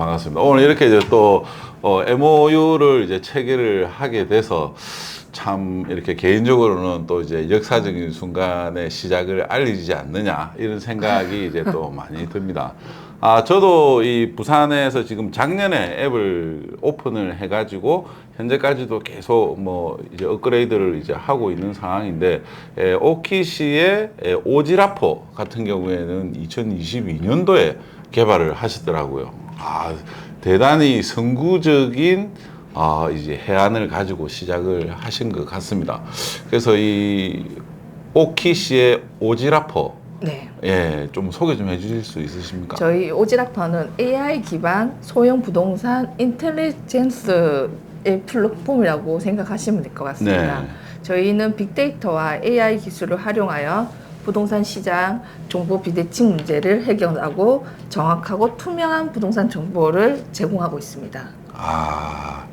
반갑습니다. 오늘 이렇게 이제 또 어, MOU를 이제 체결을 하게 돼서 참 이렇게 개인적으로는 또 이제 역사적인 순간의 시작을 알리지 않느냐 이런 생각이 이제 또 많이 듭니다. 아, 저도 이 부산에서 지금 작년에 앱을 오픈을 해가지고 현재까지도 계속 뭐 이제 업그레이드를 이제 하고 있는 상황인데 에, 오키시의 에, 오지라포 같은 경우에는 2022년도에 개발을 하시더라고요. 아, 대단히 선구적인 아, 이제 해안을 가지고 시작을 하신 것 같습니다. 그래서 이 오키시의 오지라포 네. 예, 좀 소개 좀 해주실 수 있으십니까? 저희 오지락터는 AI 기반 소형 부동산 인텔리전스의 플랫폼이라고 생각하시면 될 것 같습니다. 네. 저희는 빅데이터와 AI 기술을 활용하여 부동산 시장 정보 비대칭 문제를 해결하고 정확하고 투명한 부동산 정보를 제공하고 있습니다. 아,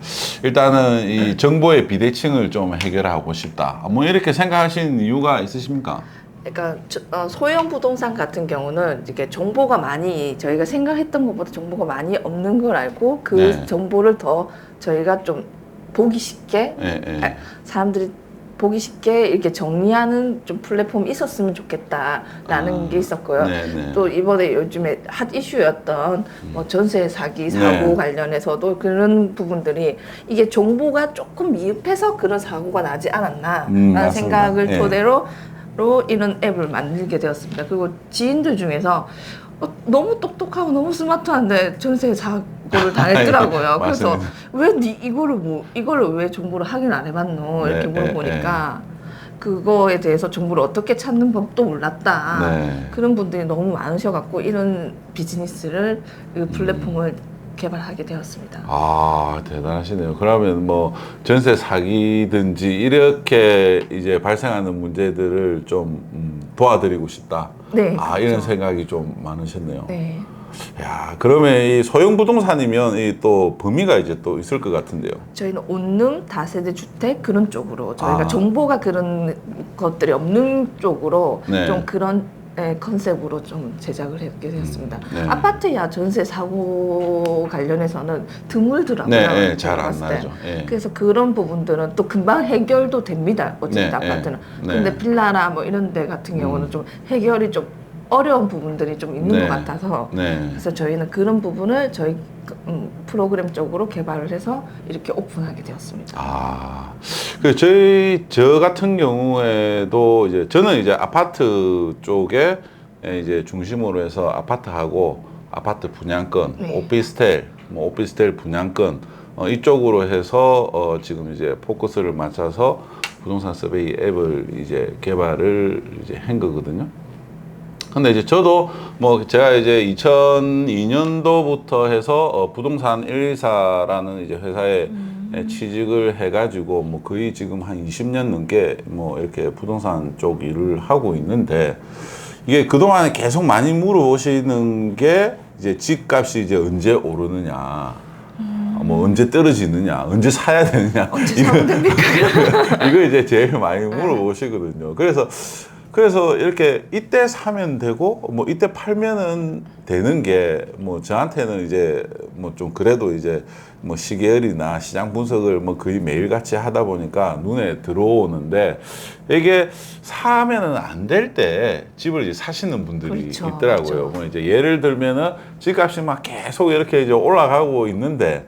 일단은 이 정보의 비대칭을 좀 해결하고 싶다. 뭐 이렇게 생각하신 이유가 있으십니까? 그러니까 저- 어, 소형 부동산 같은 경우는 이게 정보가 많이 저희가 생각했던 것보다 정보가 많이 없는 걸 알고 그 네. 정보를 더 저희가 좀 보기 쉽게 예, 예. 아, 사람들이 보기 쉽게 이렇게 정리하는 좀 플랫폼이 있었으면 좋겠다라는 아, 게 있었고요. 네, 네. 또 이번에 요즘에 핫 이슈였던 뭐 전세 사기 사고 네. 관련해서도 그런 부분들이 이게 정보가 조금 미흡해서 그런 사고가 나지 않았나라는 음. 생각을 예. 토대로 로 이런 앱을 만들게 되었습니다. 그리고 지인들 중에서 어, 너무 똑똑하고 너무 스마트한데 전세 사고를 당했더라고요. 그래서. 왜 니 이거를 뭐 이거를 왜 정보를 확인 안 해봤노 이렇게 네, 물어보니까 그거에 대해서 정보를 어떻게 찾는 법도 몰랐다. 네. 그런 분들이 너무 많으셔갖고 이런 비즈니스를 이 음. 플랫폼을 개발하게 되었습니다. 아, 대단하시네요. 그러면 뭐 전세 사기든지 이렇게 이제 발생하는 문제들을 좀 음, 도와드리고 싶다. 네, 아, 이런 그렇죠. 생각이 좀 많으셨네요. 네. 야, 그러면 이 소형 부동산이면 이 또 범위가 이제 또 있을 것 같은데요. 저희는 온룸 다세대 주택 그런 쪽으로 저희가 아. 정보가 그런 것들이 없는 쪽으로 네. 좀 그런 예, 컨셉으로 좀 제작을 하게 되었습니다. 네. 아파트야 전세 사고 관련해서는 드물더라고요. 네, 네, 제가 잘안 봤을 때. 나죠. 예. 그래서 그런 부분들은 또 금방 해결도 됩니다. 어쨌든 네, 아파트는. 네. 근데 네. 빌라나 뭐 이런 데 같은 경우는 좀 해결이 좀 어려운 부분들이 좀 있는 네. 것 같아서 네. 그래서 저희는 그런 부분을 저희 음, 프로그램 쪽으로 개발을 해서 이렇게 오픈하게 되었습니다. 아, 그 저희 저 같은 경우에도 이제 저는 이제 아파트 쪽에 이제 중심으로 해서 아파트하고 아파트 분양권, 네. 오피스텔, 뭐 오피스텔 분양권 어, 이쪽으로 해서 어, 지금 이제 포커스를 맞춰서 부동산 서베이 앱을 이제 개발을 이제 한 거거든요. 근데 이제 저도 뭐 제가 이제 2002년도부터 해서 어 부동산 114라는 이제 회사에 에 취직을 해가지고 뭐 거의 지금 한 20년 넘게 뭐 이렇게 부동산 쪽 일을 하고 있는데 이게 그동안에 계속 많이 물어보시는 게 이제 집값이 이제 언제 오르느냐. 뭐 언제 떨어지느냐, 언제 사야 되느냐, 언제 됩니까? 이거 이제 제일 많이 물어보시거든요. 그래서 그래서 이렇게 이때 사면 되고 뭐 이때 팔면은 되는 게 뭐 저한테는 이제 뭐 좀 그래도 이제 뭐 시계열이나 시장 분석을 뭐 거의 매일 같이 하다 보니까 눈에 들어오는데 이게 사면은 안 될 때 집을 이제 사시는 분들이 그렇죠, 있더라고요. 그렇죠. 뭐 이제 예를 들면은 집값이 막 계속 이렇게 이제 올라가고 있는데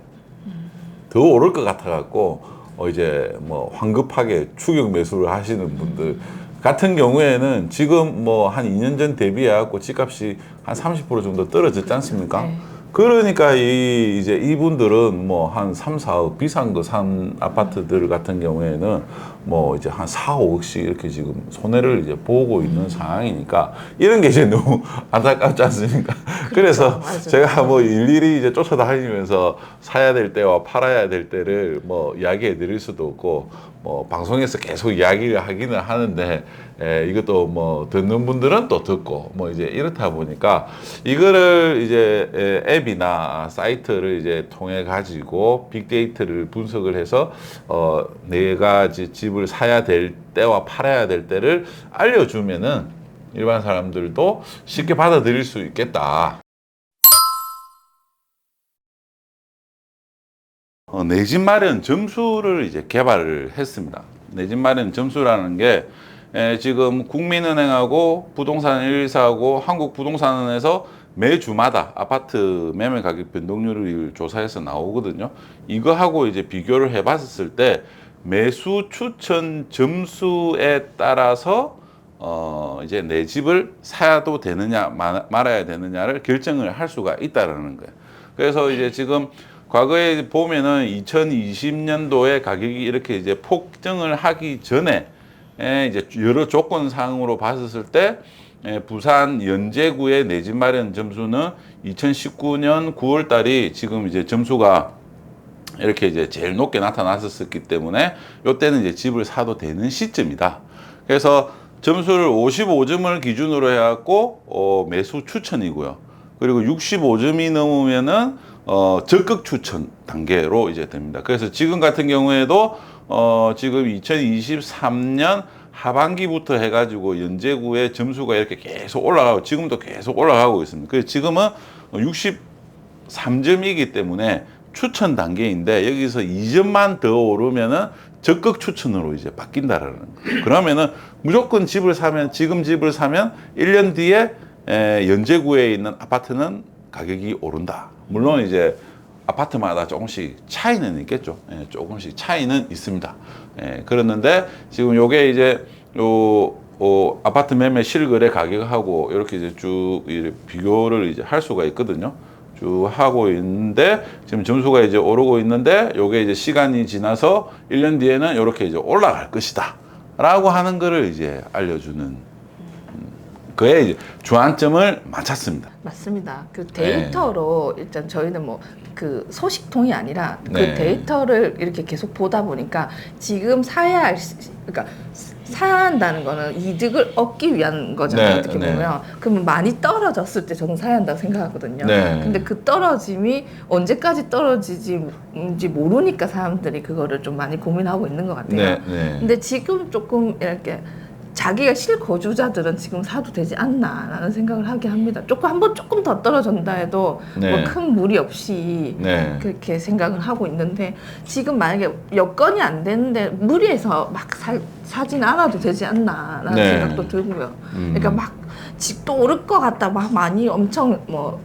더 오를 것 같아 갖고 어 이제 뭐 황급하게 추격 매수를 하시는 분들 같은 경우에는 지금 뭐 한 2년 전 대비해 갖고 집값이 한 30% 정도 떨어졌지 않습니까? 네. 그러니까 이 이제 이분들은 뭐 한 3, 4억 비싼 거 산 아파트들 같은 경우에는 뭐 이제 한 4, 5억씩 이렇게 지금 손해를 이제 보고 있는 상황이니까 이런 게 이제 너무 안타깝지 않습니까? 그래서 맞아요. 제가 뭐 일일이 이제 쫓아다니면서 사야 될 때와 팔아야 될 때를 뭐 이야기해 드릴 수도 없고 뭐 방송에서 계속 이야기를 하기는 하는데 에, 이것도 뭐 듣는 분들은 또 듣고 뭐 이제 이렇다 보니까 이거를 이제 에, 앱이나 사이트를 이제 통해 가지고 빅데이터를 분석을 해서 어 내가 이제 집을 사야 될 때와 팔아야 될 때를 알려주면은 일반 사람들도 쉽게 받아들일 수 있겠다. 어, 내 집 마련 점수를 이제 개발을 했습니다. 내 집 마련 점수라는 게 에, 지금 국민은행하고 부동산 1사하고 한국부동산원에서 매 주마다 아파트 매매 가격 변동률을 조사해서 나오거든요. 이거하고 이제 비교를 해봤을 때 매수 추천 점수에 따라서 어 이제 내 집을 사야도 되느냐 마- 말아야 되느냐를 결정을 할 수가 있다라는 거예요. 그래서 이제 지금 과거에 보면은 2020년도에 가격이 이렇게 이제 폭등을 하기 전에 에 이제 여러 조건 상으로 봤을 때 에, 부산 연제구의 내 집 마련 점수는 2019년 9월 달이 지금 이제 점수가 이렇게 이제 제일 높게 나타났었기 때문에 이때는 이제 집을 사도 되는 시점이다. 그래서 점수를 55점을 기준으로 해갖고 어, 매수 추천이고요. 그리고 65점이 넘으면은 어, 적극 추천 단계로 이제 됩니다. 그래서 지금 같은 경우에도 어, 지금 2023년 하반기부터 해가지고 연제구의 점수가 이렇게 계속 올라가고 지금도 계속 올라가고 있습니다. 그래서 지금은 63점이기 때문에 추천 단계인데 여기서 2점만 더 오르면은 적극 추천으로 이제 바뀐다라는 거예요. 그러면은 무조건 집을 사면 지금 집을 사면 1년 뒤에 에, 연제구에 있는 아파트는 가격이 오른다. 물론 이제 아파트마다 조금씩 차이는 있겠죠. 예, 조금씩 차이는 있습니다. 예, 그랬는데 지금 요게 이제 요 어, 아파트 매매 실거래 가격하고 이렇게 이제 쭉 이렇게 비교를 이제 할 수가 있거든요. 쭉 하고 있는데 지금 점수가 이제 오르고 있는데 요게 이제 시간이 지나서 1년 뒤에는 이렇게 이제 올라갈 것이다. 라고 하는 거를 이제 알려주는 음, 그의 주안점을 맞췄습니다. 맞습니다. 그 네. 데이터로 일단 저희는 뭐 그 소식통이 아니라 그 네. 데이터를 이렇게 계속 보다 보니까 지금 사야 할 시- 그러니까 사야 한다는 거는 이득을 얻기 위한 거잖아요. 네, 어떻게 네. 보면 그러면 많이 떨어졌을 때 저는 사야 한다고 생각하거든요. 네. 근데 그 떨어짐이 언제까지 떨어지지 모르니까 사람들이 그거를 좀 많이 고민하고 있는 것 같아요. 네, 네. 근데 지금 조금 이렇게 자기가 실거주자들은 지금 사도 되지 않나라는 생각을 하게 합니다. 조금 한번 조금 더 떨어진다 해도 네. 뭐큰 무리 없이 네. 그렇게 생각을 하고 있는데 지금 만약에 여건이 안 되는데 무리해서 막 사, 사진 않아도 되지 않나라는 네. 생각도 들고요. 음. 그러니까 막 집도 오를 것 같다 막 많이 엄청 뭐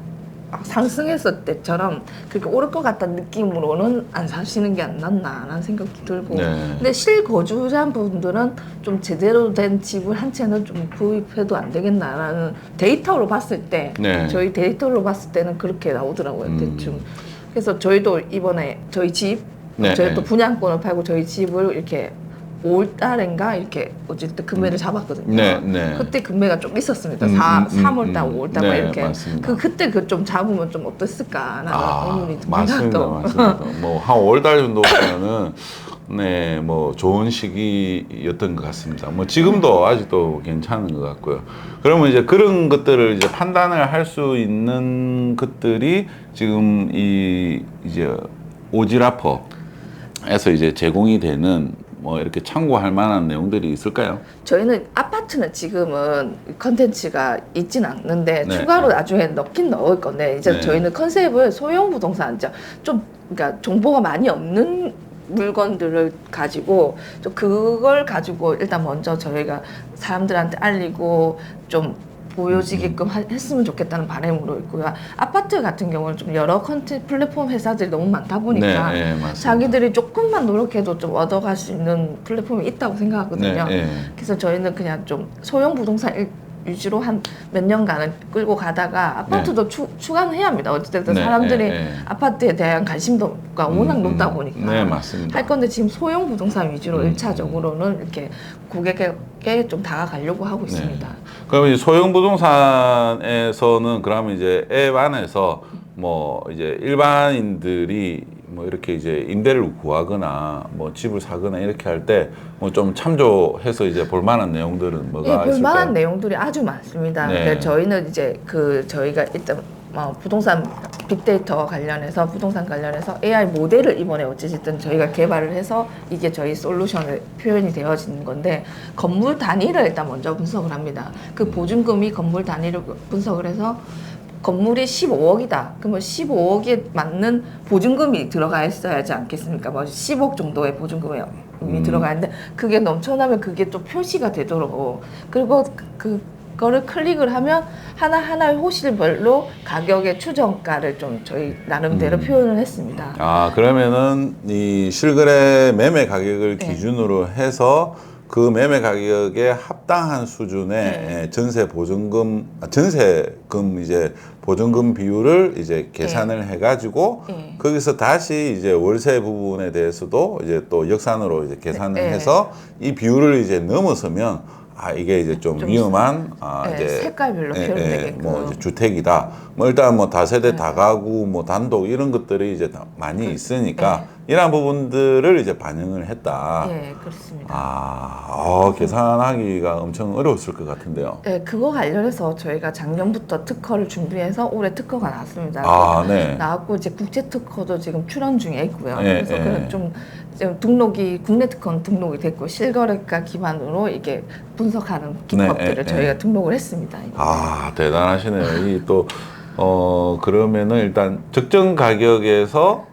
막 상승했을 때처럼 그렇게 오를 것 같다는 느낌으로는 안 사시는 게 안 낫나라는 생각도 들고 네. 근데 실거주자 분들은 좀 제대로 된 집을 한 채는 좀 구입해도 안 되겠나라는 데이터로 봤을 때 네. 저희 데이터로 봤을 때는 그렇게 나오더라고요 음. 대충 그래서 저희도 이번에 저희 집 네, 저희 네. 또 분양권을 팔고 저희 집을 이렇게 5월 달인가 이렇게 어쨌든 금매를 잡았거든요. 네, 네. 그때 금매가 좀 있었습니다. 음, 사 음, 음, 3월 달, 음. 5월 달막 네, 이렇게. 맞습니다. 그 그때 그 좀 잡으면 좀 어땠을까 라는 의문이 듭니다. 맞습니다, 또. 맞습니다. 뭐한 5월 달 정도 보면은 네, 뭐 좋은 시기였던 것 같습니다. 뭐 지금도 아직도 괜찮은 것 같고요. 그러면 이제 그런 것들을 이제 판단을 할 수 있는 것들이 지금 이 이제 오지라퍼에서 이제 제공이 되는 뭐 이렇게 참고할 만한 내용들이 있을까요? 저희는 아파트는 지금은 컨텐츠가 있진 않는데 네. 추가로 나중에 넣긴 넣을 건데 이제 네. 저희는 컨셉을 소형 부동산 이제 좀 그러니까 정보가 많이 없는 물건들을 가지고 좀 그걸 가지고 일단 먼저 저희가 사람들한테 알리고 좀 보여지게끔 하- 했으면 좋겠다는 바람으로 있고요. 아파트 같은 경우는 좀 여러 컨텐츠 플랫폼 회사들이 너무 많다 보니까 네, 네, 맞습니다. 자기들이 조금만 노력해도 좀 얻어갈 수 있는 플랫폼이 있다고 생각하거든요. 네, 네. 그래서 저희는 그냥 좀 소형 부동산 일- 위주로 한 몇 년간은 끌고 가다가 아파트도 추, 추가는 해야 합니다. 어쨌든 네, 사람들이 네, 네. 아파트에 대한 관심도가 워낙 음, 높다 음. 보니까 네, 맞습니다. 할 건데 지금 소형 부동산 위주로 음, 일 1차적으로는 이렇게 고객에게 좀 다가가려고 하고 있습니다. 그럼 이제 소형 부동산에서는 그러면 이제 앱 안에서 뭐 이제 일반인들이 뭐 이렇게 이제 임대를 구하거나 뭐 집을 사거나 이렇게 할 때 뭐 좀 참조해서 이제 볼 만한 내용들은 뭐가 예, 있을까요? 볼만한 내용들이 아주 많습니다. 네. 근데 저희는 이제 그 저희가 일단 어, 부동산 빅데이터 관련해서 부동산 관련해서 AI 모델을 이번에 어찌됐든 저희가 개발을 해서 이게 저희 솔루션에 표현이 되어지는 건데 건물 단위를 일단 먼저 분석을 합니다. 그 보증금이 건물 단위를 분석을 해서 건물이 15억이다. 그러면 15억에 맞는 보증금이 들어가 있어야지 않겠습니까? 뭐 10억 정도의 보증금이 음. 들어가 있는데 그게 넘쳐나면 그게 좀 표시가 되도록 그리고 그 그거를 클릭을 하면 하나 하나의 호실별로 가격의 추정가를 좀 저희 나름대로 음. 표현을 했습니다. 아 그러면은 이 실거래 매매 가격을 네. 기준으로 해서 그 매매 가격에 합당한 수준의 네. 예, 전세 보증금 아, 전세금 이제 보증금 비율을 이제 계산을 해가지고 네. 거기서 다시 이제 월세 부분에 대해서도 이제 또 역산으로 이제 계산을 네. 해서 이 비율을 이제 넘어서면 아 이게 이제 좀, 좀 위험한 아 네, 이제 색깔별로 예, 표현되게끔. 예, 뭐 이제 주택이다. 뭐 일단 뭐 다세대 네. 다가구 뭐 단독 이런 것들이 이제 다 많이 있으니까 네. 이러한 부분들을 이제 반영을 했다. 예, 그렇습니다. 아, 어, 계산하기가 엄청 어려웠을 것 같은데요. 네, 그거 관련해서 저희가 작년부터 특허를 준비해서 올해 특허가 나왔습니다. 아, 네. 나왔고 이제 국제 특허도 지금 출원 중에 있고요. 예, 그래서 예. 그런 좀, 좀 등록이 국내 특허는 등록이 됐고 실거래가 기반으로 이게 분석하는 기법들을 예, 예. 저희가 등록을 했습니다. 아, 대단하시네요. 이 또, 어, 그러면은 일단 적정 가격에서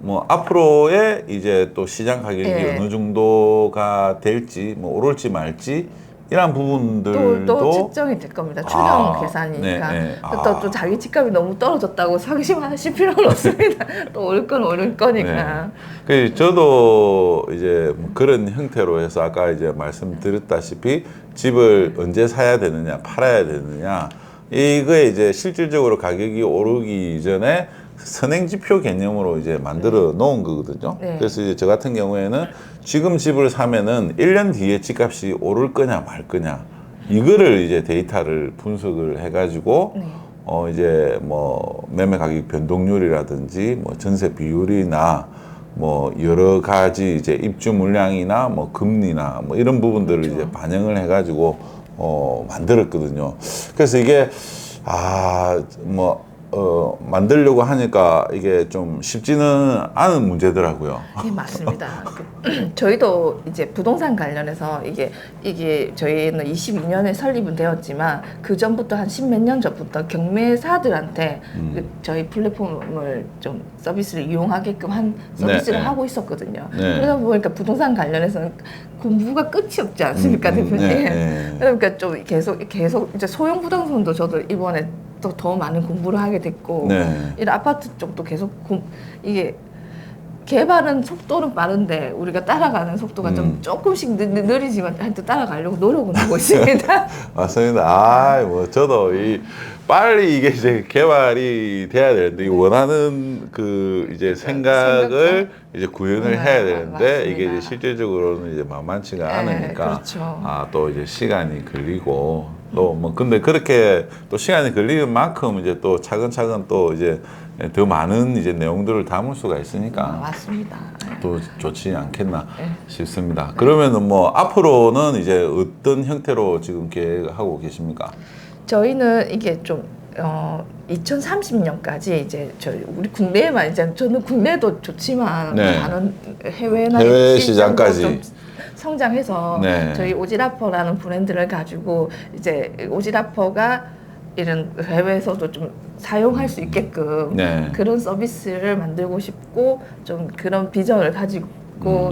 뭐 앞으로의 이제 또 시장 가격이 예. 어느 정도가 될지 뭐 오를지 말지 이러한 부분들도 또, 또 측정이 될 겁니다. 추정 아, 계산이니까. 네, 네. 아. 또, 또 자기 집값이 너무 떨어졌다고 상심하실 필요는 없습니다. 또 오를 건 오를 거니까. 그 저도 이제 뭐 그런 형태로 해서 아까 이제 말씀드렸다시피 집을 언제 사야 되느냐, 팔아야 되느냐 이거에 이제 실질적으로 가격이 오르기 이전에 선행지표 개념으로 이제 만들어 놓은 거거든요. 네. 그래서 이제 저 같은 경우에는 지금 집을 사면은 1년 뒤에 집값이 오를 거냐 말 거냐 이거를 이제 데이터를 분석을 해가지고 네. 어 이제 뭐 매매 가격 변동률이라든지 뭐 전세 비율이나 뭐 여러 가지 이제 입주 물량이나 뭐 금리나 뭐 이런 부분들을 그렇죠. 이제 반영을 해가지고 어 만들었거든요. 그래서 이게 아 뭐 어, 만들려고 하니까 이게 좀 쉽지는 않은 문제더라고요. 네 맞습니다. 그, 저희도 이제 부동산 관련해서 이게 이게 저희는 22년에 설립은 되었지만 그 전부터 한 십몇 년 전부터 경매사들한테 음. 그 저희 플랫폼을 좀 서비스를 이용하게끔 한 서비스를 네, 네. 하고 있었거든요. 네. 그러다 보니까 부동산 관련해서는 공부가 끝이 없지 않습니까, 음, 음, 대표님? 네, 네. 그러니까 좀 계속 계속 이제 소형 부동산도 저도 이번에 또 더 많은 공부를 하게 됐고 네. 이런 아파트 쪽도 계속 공, 이게 개발은 속도는 빠른데 우리가 따라가는 속도가 좀 음. 조금씩 느, 느- 느리지만 하여튼 따라가려고 노력은 하고 있습니다. 맞습니다. 아, 뭐 저도 이 빨리 이게 이제 개발이 돼야 되는데 이 원하는 그 이제 생각을 이제 구현을 네, 해야 되는데 이게 맞습니다. 이제 실질적으로는 이제 만만치가 네, 않으니까 그렇죠. 아또 이제 시간이 걸리고 또 뭐 근데 그렇게 또 시간이 걸리는 만큼 이제 또 차근차근 또 이제 더 많은 이제 내용들을 담을 수가 아, 있으니까 맞습니다. 또 좋지 않겠나 네. 싶습니다. 그러면은 뭐 앞으로는 이제 어떤 형태로 지금 계획하고 계십니까? 저희는 이게 좀 어, 2030년까지 이제 저희 우리 국내에만 이제 저는 국내도 좋지만 네. 다른 해외나 해외 시장까지. 좀 성장해서 네. 저희 오지라퍼라는 브랜드를 가지고 이제 오지라퍼가 이런 해외에서도 좀 사용할 수 있게끔 네. 그런 서비스를 만들고 싶고 좀 그런 비전을 가지고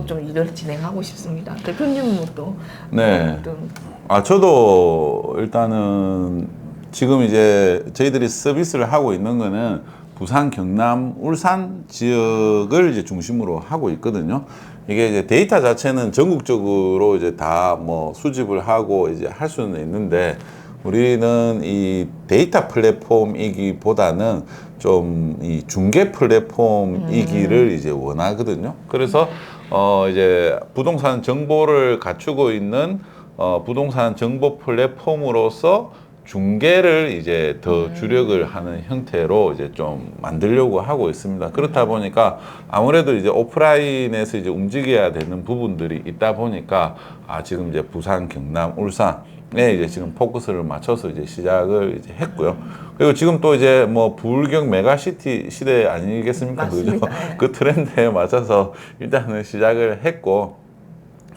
음. 좀 일을 진행하고 싶습니다. 대표님은 뭐또 네. 어떤 아 저도 일단은 지금 이제 저희들이 서비스를 하고 있는 거는 부산, 경남, 울산 지역을 이제 중심으로 하고 있거든요. 이게 이제 데이터 자체는 전국적으로 이제 다 뭐 수집을 하고 이제 할 수는 있는데 우리는 이 데이터 플랫폼이기보다는 좀 이 중개 플랫폼이기를 이제 원하거든요. 그래서 어 이제 부동산 정보를 갖추고 있는 어 부동산 정보 플랫폼으로서 중개를 이제 더 주력을 하는 형태로 이제 좀 만들려고 하고 있습니다. 그렇다 보니까 아무래도 이제 오프라인에서 이제 움직여야 되는 부분들이 있다 보니까 아 지금 이제 부산, 경남, 울산에 이제 지금 포커스를 맞춰서 이제 시작을 이제 했고요. 그리고 지금 또 이제 뭐 불경 메가시티 시대 아니겠습니까? 그죠? 맞습니다. 예. 그 트렌드에 맞춰서 일단은 시작을 했고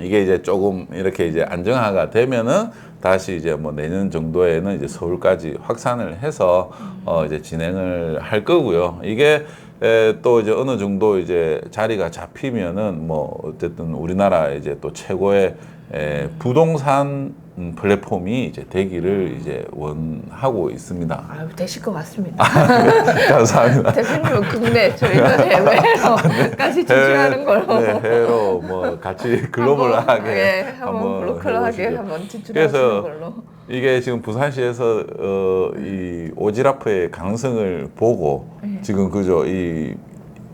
이게 이제 조금 이렇게 이제 안정화가 되면은 다시 이제 뭐 내년 정도에는 이제 서울까지 확산을 해서 어 이제 진행을 할 거고요. 이게 에, 또 이제 어느 정도 이제 자리가 잡히면은 뭐 어쨌든 우리나라 이제 또 최고의 에, 부동산 음, 플랫폼이 이제 되기를 이제 원하고 있습니다. 아유 되실 것 같습니다. 감사합니다. 대표님은 국내 저희는 해외로까지 진출하는 걸로 네, 해외로 뭐 같이 글로벌하게 한번, 예, 한번 해보시죠. 한번 진출하시는 그래서 걸로. 이게 지금 부산시에서 어, 이 오지라프의 가능성을 보고 네. 지금 그죠 이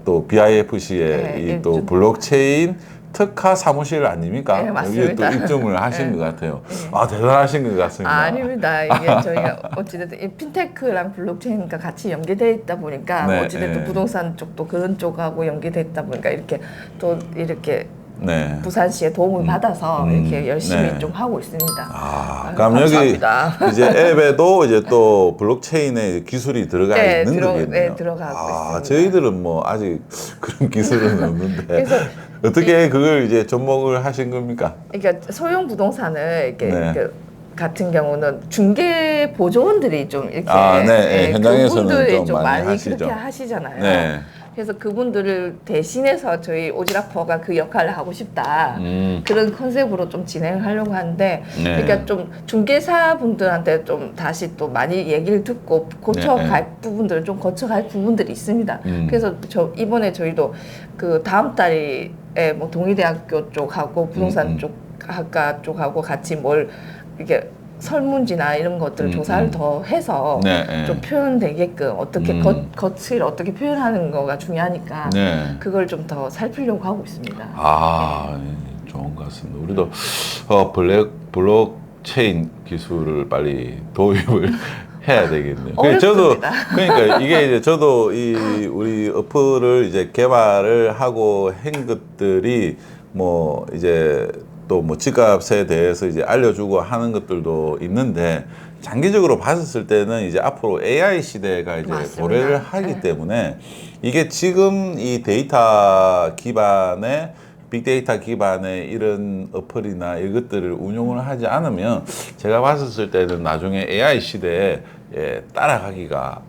또 BIFC의 네, 이또 좀- 블록체인 특화 사무실 아닙니까? 네, 여기에 또. 입점을 하신 네. 것 같아요. 네. 아 대단하신 것 같습니다. 아, 아닙니다. 이게 저희가 어찌됐든 이 핀테크랑 블록체인과 같이 연계돼 있다 보니까 네, 어찌됐든 네. 부동산 쪽도 그런 쪽하고 연계돼 있다 보니까 이렇게 또 이렇게 네. 부산시의 도움을 받아서 음, 이렇게 열심히 네. 좀 하고 있습니다. 아, 아유, 그럼 여기 감사합니다. 이제 앱에도 이제 또 블록체인의 기술이 들어가 네, 있는 들어- 거겠네요. 네, 들어가고 아, 있습니다. 저희들은 뭐 아직 그런 기술은 없는데 그래서 어떻게 그걸 이제 접목을 하신 겁니까? 그러니까 소형 부동산을 이렇게 네. 그 같은 경우는 중개 보조원들이 좀 이렇게 아, 네, 네. 현장에서는 그분들이 좀 많이 많이 하시죠. 그렇게 하시잖아요. 네. 그래서 그분들을 대신해서 저희 오지라퍼가 그 역할을 하고 싶다. 음. 그런 컨셉으로 좀 진행을 하려고 하는데 네. 그러니까 좀 중개사 분들한테 좀 다시 또 많이 얘기를 듣고 고쳐갈 부분들을 좀 고쳐갈 부분들이 있습니다. 네, 음. 그래서 저 이번에 저희도 그 다음 달에 뭐 동의대학교 쪽하고 부동산 음, 음. 쪽 학과 쪽하고 같이 뭘 이게 설문지나 이런 것들 음, 조사를 음. 더 해서 네, 네. 좀 표현되게끔 어떻게 음. 겉, 겉을 어떻게 표현하는 거가 중요하니까 네. 그걸 좀 더 살피려고 하고 있습니다. 아, 예, 좋은 것 같습니다. 우리도 어, 블랙 블록체인 기술을 빨리 도입을 해야 되겠네요. 그러니까 저도 어렵습니다. 그러니까 이게 이제 저도 이 우리 어플을 이제 개발을 하고 한 것들이 뭐 이제 또 뭐 집값에 대해서 이제 알려주고 하는 것들도 있는데 장기적으로 봤었을 때는 이제 앞으로 AI 시대가 이제 맞습니다. 도래를 하기 네. 때문에 이게 지금 이 데이터 기반의 빅데이터 기반의 이런 어플이나 이것들을 운용을 하지 않으면 제가 봤었을 때는 나중에 AI 시대에 예, 따라가기가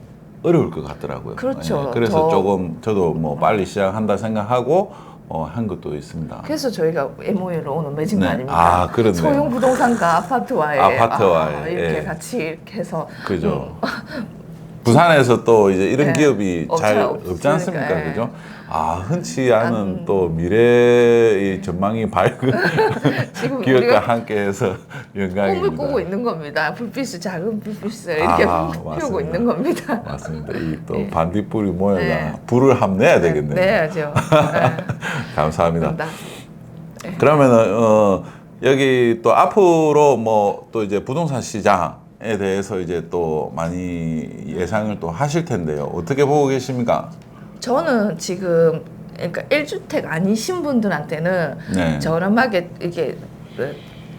어려울 것 같더라고요. 그렇죠. 예, 그래서 더- 조금 저도 뭐 빨리 시작한다 생각하고 어, 한 것도 있습니다. 그래서 저희가 MOU로 오늘 맺은 네. 거 아닙니까? 아, 그렇네요. 소형 부동산과 아파트와의 아파트와의, 아, 이렇게 예. 같이 이렇게 해서 그죠. 부산에서 또 이제 이런 네. 기업이 어, 잘잘 없지 없으니까, 않습니까? 예. 그죠? 아, 흔치 않은 안- 또 미래의 전망이 밝은 지금 기업과 우리가 함께해서 영광입니다. 꿈을 꾸고 있는 겁니다. 불빛을 작은 불빛을 이렇게 아, 피우고. 있는 겁니다. 맞습니다. 이 또 네. 반딧불이 모여가 네. 불을 함 내야 되겠네요. 네, 해야죠. 감사합니다. 네. 그러면은 어, 여기 또 앞으로 뭐 또 이제 부동산 시장 에 대해서 이제 또 많이 예상을 또 하실 텐데요. 어떻게 보고 계십니까? 저는 지금 그러니까 1주택 아니신 분들한테는 네. 저렴하게 이게 그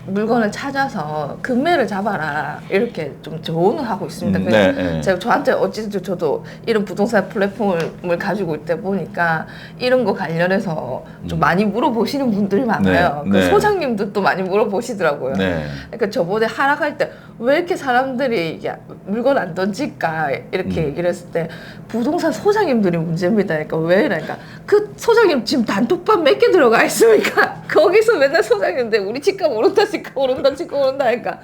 물건을 찾아서 금매를 잡아라 이렇게 좀 조언을 하고 있습니다. 음, 그래서 네, 네. 제가 저한테 어찌됐든 저도 이런 부동산 플랫폼을 가지고 있다 보니까 이런 거 관련해서 좀 많이 물어보시는 분들이 많아요. 네, 그 네. 소장님들도 많이 물어보시더라고요. 네. 그러니까 저번에 하락할 때 왜 이렇게 사람들이 이게 물건 안 던질까 이렇게 음. 얘기를 했을 때 부동산 소장님들이 문제입니다. 그러니까 왜 이러니까 그 소장님 지금 단톡방 몇 개 들어가 있으니까 거기서 맨날 소장님들 우리 집값 오른다 집값 오른다 집값 오른다 하니까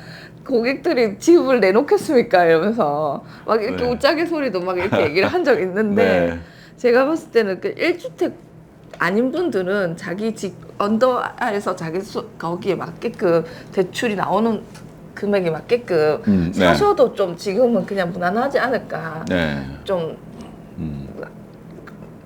고객들이 집을 내놓겠습니까 이러면서 막 이렇게 네. 웃자게 소리도 막 이렇게 얘기를 한 적 있는데 네. 제가 봤을 때는 그 1주택 아닌 분들은 자기 집 언더 아래서 자기 수, 거기에 맞게끔 대출이 나오는 금액에 맞게끔 음, 네. 사셔도 좀 지금은 그냥 무난하지 않을까 네. 좀 음.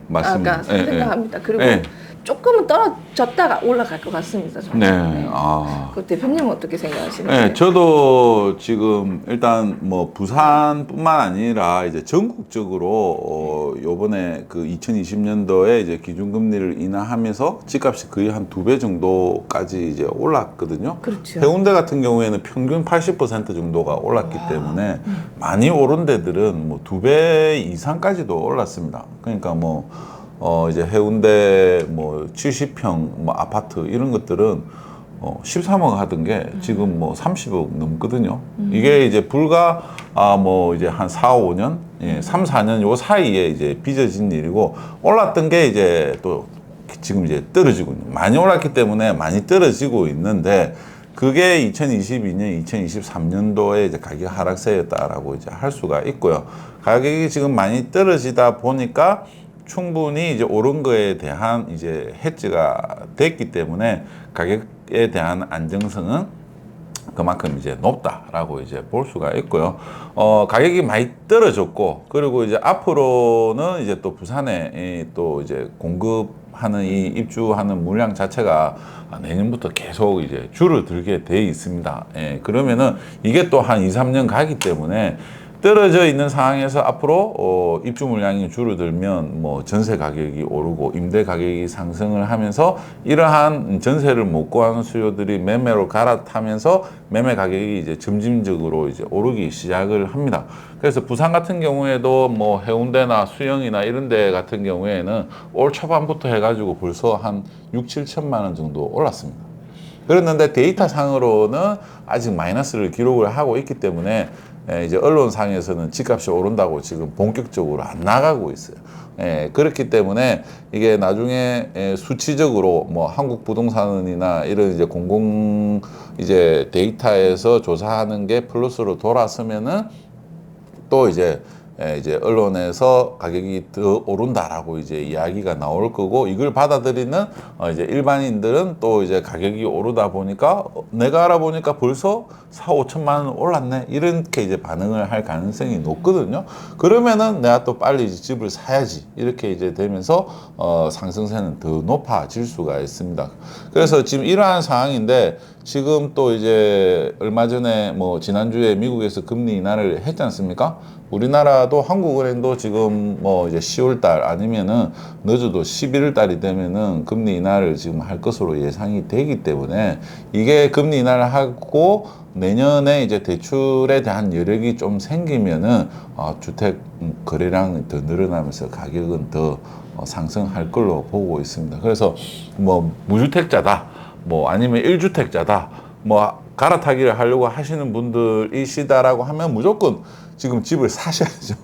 맞습니다. 아까 예, 예. 생각합니다. 그리고 네. 조금은 떨어졌다가 올라갈 것 같습니다. 저는. 네. 아. 그 대표님은 어떻게 생각하시는지? 네, 저도 지금 일단 뭐 부산뿐만 아니라 이제 전국적으로 어 요번에 그 2020년도에 이제 기준금리를 인하하면서 집값이 거의 한 두 배 정도까지 이제 올랐거든요. 그렇죠. 해운대 같은 경우에는 평균 80% 정도가 올랐기 때문에 많이 오른 데들은 뭐 두 배 이상까지도 올랐습니다. 그러니까 뭐 어 이제 해운대 뭐 70평 뭐 아파트 이런 것들은 어, 13억 하던 게 지금 뭐 30억 넘거든요. 이게 이제 불과 아뭐 이제 한 4, 5년, 예, 3, 4년 요 사이에 이제 빚어진 일이고 올랐던 게 이제 또 지금 이제 떨어지고 있는 많이 올랐기 때문에 많이 떨어지고 있는데 그게 2022년, 2023년도에 이제 가격 하락세였다라고 이제 할 수가 있고요. 가격이 지금 많이 떨어지다 보니까 충분히 이제 오른 거에 대한 이제 해지가 됐기 때문에 가격에 대한 안정성은 그만큼 이제 높다라고 이제 볼 수가 있고요. 어, 가격이 많이 떨어졌고, 그리고 이제 앞으로는 이제 또 부산에 이또 이제 공급하는 이 입주하는 물량 자체가 내년부터 계속 이제 줄어들게 돼 있습니다. 예, 그러면은 이게 또 한 2, 3년 가기 때문에 떨어져 있는 상황에서 앞으로 어, 입주 물량이 줄어들면 뭐 전세 가격이 오르고 임대 가격이 상승을 하면서 이러한 전세를 못 구하는 수요들이 매매로 갈아타면서 매매 가격이 이제 점진적으로 이제 오르기 시작을 합니다. 그래서 부산 같은 경우에도 뭐 해운대나 수영이나 이런 데 같은 경우에는 올 초반부터 해가지고 벌써 한 6, 7천만 원 정도 올랐습니다. 그랬는데 데이터 상으로는 아직 마이너스를 기록을 하고 있기 때문에 에, 이제 언론상에서는 집값이 오른다고 지금 본격적으로 안 나가고 있어요. 예, 그렇기 때문에 이게 나중에 에, 수치적으로 뭐 한국 부동산이나 이런 이제 공공 이제 데이터에서 조사하는 게 플러스로 돌아서면은 또 이제 에, 이제 언론에서 가격이 더 오른다라고 이제 이야기가 나올 거고 이걸 받아들이는 어 이제 일반인들은 또 이제 가격이 오르다 보니까 어, 내가 알아보니까 벌써 4, 5천만 원 올랐네 이렇게 이제 반응을 할 가능성이 높거든요. 그러면은 내가 또 빨리 집을 사야지 이렇게 이제 되면서 어 상승세는 더 높아질 수가 있습니다. 그래서 지금 이러한 상황인데 지금 또 이제 얼마 전에 뭐 지난주에 미국에서 금리 인하를 했지 않습니까? 우리나라도 한국 은행도 지금 뭐 이제 10월 달 아니면은 늦어도 11월 달이 되면은 금리 인하를 지금 할 것으로 예상이 되기 때문에 이게 금리 인하를 하고 내년에 이제 대출에 대한 여력이 좀 생기면은 어, 주택 거래량이 더 늘어나면서 가격은 더 어, 상승할 걸로 보고 있습니다. 그래서 뭐 무주택자다, 뭐 아니면 1주택자다, 뭐 갈아타기를 하려고 하시는 분들이시다라고 하면 무조건 지금 집을 사셔야죠.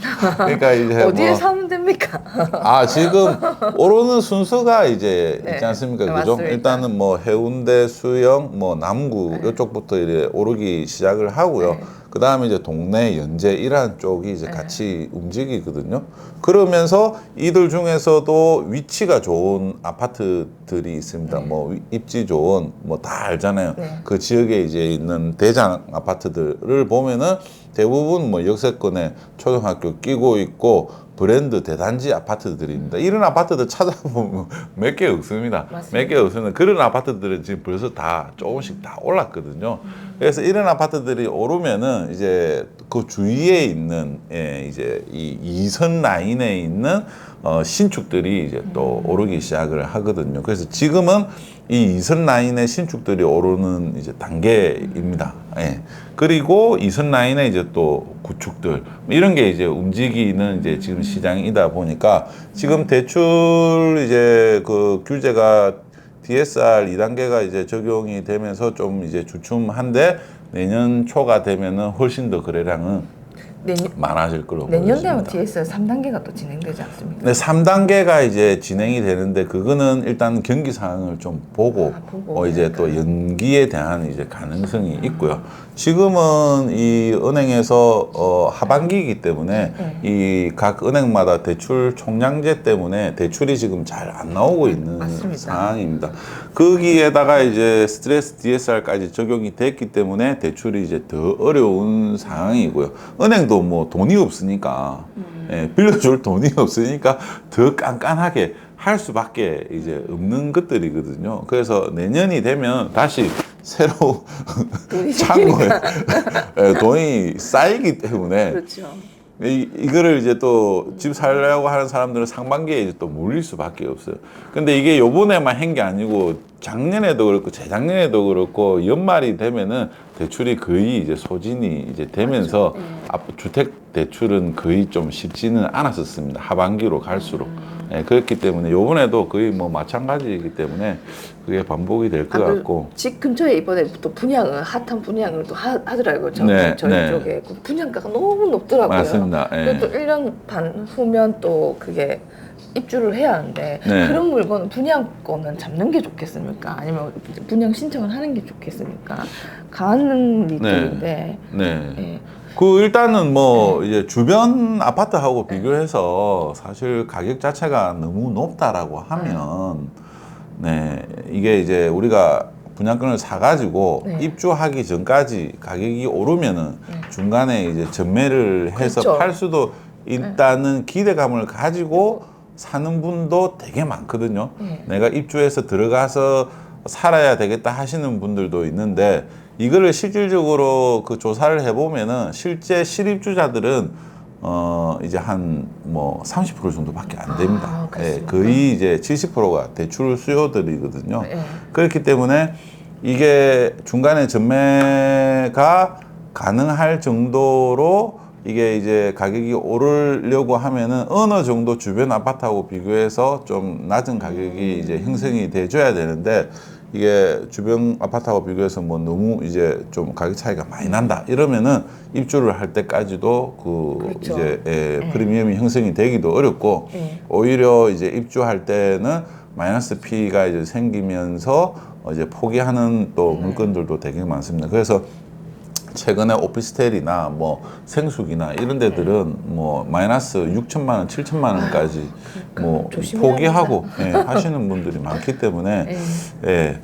그러니까 이제 어디에 뭐 사면 됩니까? 아 지금 오르는 순서가 이제 네. 있지 않습니까? 네, 그죠? 맞습니다. 일단은 뭐 해운대, 수영, 뭐 남구 네. 이쪽부터 이제 오르기 시작을 하고요. 네. 그 다음에 이제 동네, 연제 이런 쪽이 이제 네. 같이 움직이거든요. 그러면서 이들 중에서도 위치가 좋은 아파트들이 있습니다. 네. 뭐 위- 입지 좋은 뭐 다 알잖아요. 네. 그 지역에 이제 있는 대장 아파트들을 보면은 대부분 뭐 역세권에 초등학교 끼고 있고 브랜드 대단지 아파트들입니다. 이런 아파트들 찾아보면 몇 개 없습니다. 몇 개 없으면 그런 아파트들은 지금 벌써 다 조금씩 다 올랐거든요. 그래서 이런 아파트들이 오르면은 이제 그 주위에 있는 예, 이제 이 이선 라인에 있는 어, 신축들이 이제 또 오르기 시작을 하거든요. 그래서 지금은 이 이선 라인의 신축들이 오르는 이제 단계입니다. 예. 그리고 이선 라인에 이제 또 구축들 이런 게 이제 움직이는 이제 지금 시장이다 보니까 지금 대출 이제 그 규제가 DSR 2단계가 이제 적용이 되면서 좀 이제 주춤한데 내년 초가 되면은 훨씬 더 거래량은 내년, 많아질 걸로 내년 되면. DSR 3단계가 또 진행되지 않습니까? 네, 3단계가 이제 진행이 되는데 그거는 일단 경기 상황을 좀 보고, 아, 보고 어 이제 또 연기에 대한 이제 가능성이 있고요. 지금은 이 은행에서 어 하반기이기 때문에 네. 이각 은행마다 대출 총량제 때문에 대출이 지금 잘 안 나오고 있는 맞습니다. 상황입니다. 거기에다가 이제 스트레스 DSR까지 적용이 됐기 때문에 대출이 이제 더 어려운 상황이고요. 은행도 뭐 돈이 없으니까 예, 빌려줄 돈이 없으니까 더 깐깐하게 할 수밖에 이제 없는 것들이거든요. 그래서 내년이 되면 다시 새로 돈이 창고에 예, 돈이 쌓이기 때문에 그렇죠. 이, 이거를 이제 또 집 살려고 하는 사람들은 상반기에 이제 또 몰릴 수밖에 없어요. 근데 이게 요번에만 한 게 아니고 작년에도 그렇고 재작년에도 그렇고 연말이 되면은 대출이 거의 이제 소진이 이제 되면서 네. 앞 주택 대출은 거의 좀 쉽지는 않았었습니다. 하반기로 갈수록. 예, 그렇기 때문에 요번에도 거의 뭐 마찬가지이기 때문에 그게 반복이 될 것 아, 그 같고 집 근처에 이번에 또 분양을 핫한 분양을 또 하, 하더라고요. 저, 네, 저희 네. 쪽에 그 분양가가 너무 높더라고요. 맞습니다. 예. 그래도 1년 반 후면 또 그게 입주를 해야 하는데 네. 그런 물건은 분양권은 잡는 게 좋겠습니까? 아니면 분양 신청을 하는 게 좋겠습니까? 가는 일들인데 네. 예. 그 일단은 뭐 이제 주변 아파트하고 비교해서 사실 가격 자체가 너무 높다라고 하면 네 이게 이제 우리가 분양권을 사가지고 네. 입주하기 전까지 가격이 오르면은 네. 중간에 이제 전매를 해서 그렇죠. 팔 수도 있다는 기대감을 가지고 사는 분도 되게 많거든요. 네. 내가 입주해서 들어가서 살아야 되겠다 하시는 분들도 있는데 이거를 실질적으로 그 조사를 해보면은 실제 실입주자들은 어 이제 한 뭐 30% 정도밖에 안 됩니다. 아, 예? 거의 이제 70%가 대출 수요들이거든요. 예. 그렇기 때문에 이게 중간에 전매가 가능할 정도로 이게 이제 가격이 오르려고 하면은 어느 정도 주변 아파트하고 비교해서 좀 낮은 가격이 이제 형성이 돼줘야 되는데 이게 주변 아파트하고 비교해서 뭐 너무 이제 좀 가격 차이가 많이 난다 이러면은 입주를 할 때까지도 그 그렇죠. 이제 예, 네. 프리미엄이 형성이 되기도 어렵고 예. 오히려 이제 입주할 때는 마이너스 피가 이제 생기면서 어 이제 포기하는 또 네. 물건들도 되게 많습니다. 그래서 최근에 오피스텔이나 뭐 생수기나 이런 데들은 뭐 마이너스 6천만 원, 7천만 원까지 뭐 그러니까 조심해야 포기하고 예, 하시는 분들이 많기 때문에 예. 예.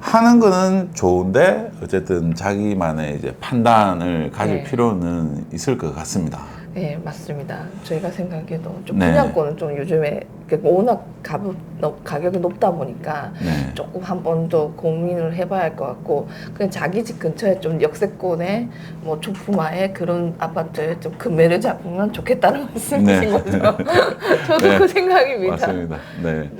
하는 거는 좋은데 어쨌든 자기만의 이제 판단을 가질 네. 필요는 있을 것 같습니다. 예, 맞습니다. 저희가 생각해도 좀 네. 분양권은 좀 요즘에 그 워낙 가격, 가격이 높다 보니까 네. 조금 한 번 더 고민을 해봐야 할 것 같고 그냥 자기 집 근처에 좀 역세권에 뭐 초품화에 그런 아파트에 좀 금매를 잡으면 좋겠다는 말씀이신 네. 거죠. 저도 네. 그 생각입니다. 맞습니다. 네.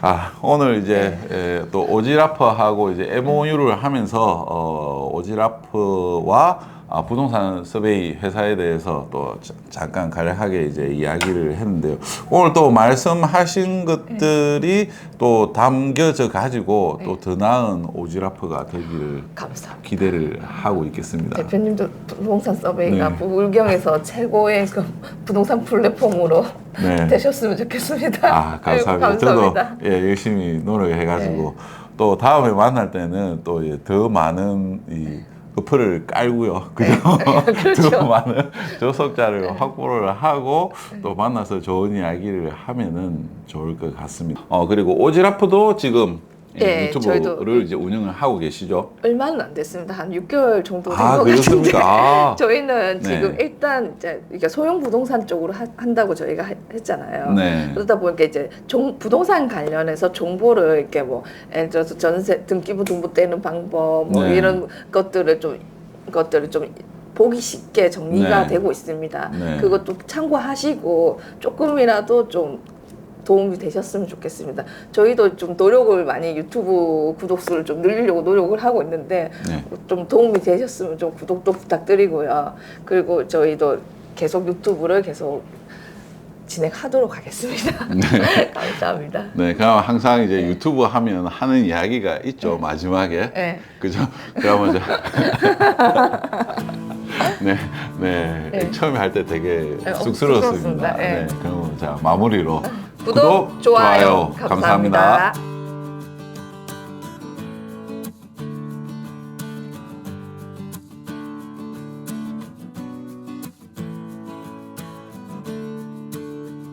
아 오늘 이제 에, 또 오지라프하고 이제 MOU를 하면서 어, 오지라프와 아, 부동산 서베이 회사에 대해서 또 자- 잠깐 간략하게 이제 이야기를 했는데요. 오늘 또 말씀하신 것들이 또 담겨져 가지고 또더 나은 오지라프가 되기를 감사합니다. 기대를 하고 있겠습니다. 대표님도 부동산 서베이가 네. 부울경에서 최고의 그 부동산 플랫폼으로 네. 되셨으면 좋겠습니다. 아 감사합니다. 아이고, 감사합니다. 저도 예, 열심히 노력해 가지고 또 다음에 만날 때는 또 더 많은 이 어플을 깔고요. 그죠? 그렇죠. 더 많은 조석자를 확보를 하고 또 만나서 좋은 이야기를 하면은 좋을 것 같습니다. 어 그리고 오지라프도 지금 이 예, 유튜브를 저희도- 이제 운영을 하고 계시죠? 얼마는 안 됐습니다. 한 6개월 정도 된것아 같은데. 그렇습니까? 아, 저희는 네. 지금 일단 이제 이게 소형 부동산 쪽으로 하- 한다고 저희가 하- 했잖아요. 네. 그러다 보니까 이제 종- 부동산 관련해서 정보를 이렇게 뭐 예를 들어서 전세 등기부 등본 떼는 방법 뭐 네. 이런 것들을 좀 것들을 좀 보기 쉽게 정리가 네. 되고 있습니다. 네. 그것도 참고하시고 조금이라도 좀 도움이 되셨으면 좋겠습니다. 저희도 좀 노력을 많이 유튜브 구독 수를 좀 늘리려고 노력을 하고 있는데 네. 좀 도움이 되셨으면 좀 구독도 부탁드리고요. 그리고 저희도 계속 유튜브를 계속 진행하도록 하겠습니다. 감사합니다. 네, 그럼 항상 이제 유튜브 하면 하는 이야기가 있죠 마지막에. 네. 그죠? 그러면 이제 네, 네, 네. 처음에 할 때 되게 네, 어, 쑥스러웠습니다. 쑥스럽습니다. 네. 네, 그럼 자 마무리로 구독, 좋아요, 감사합니다.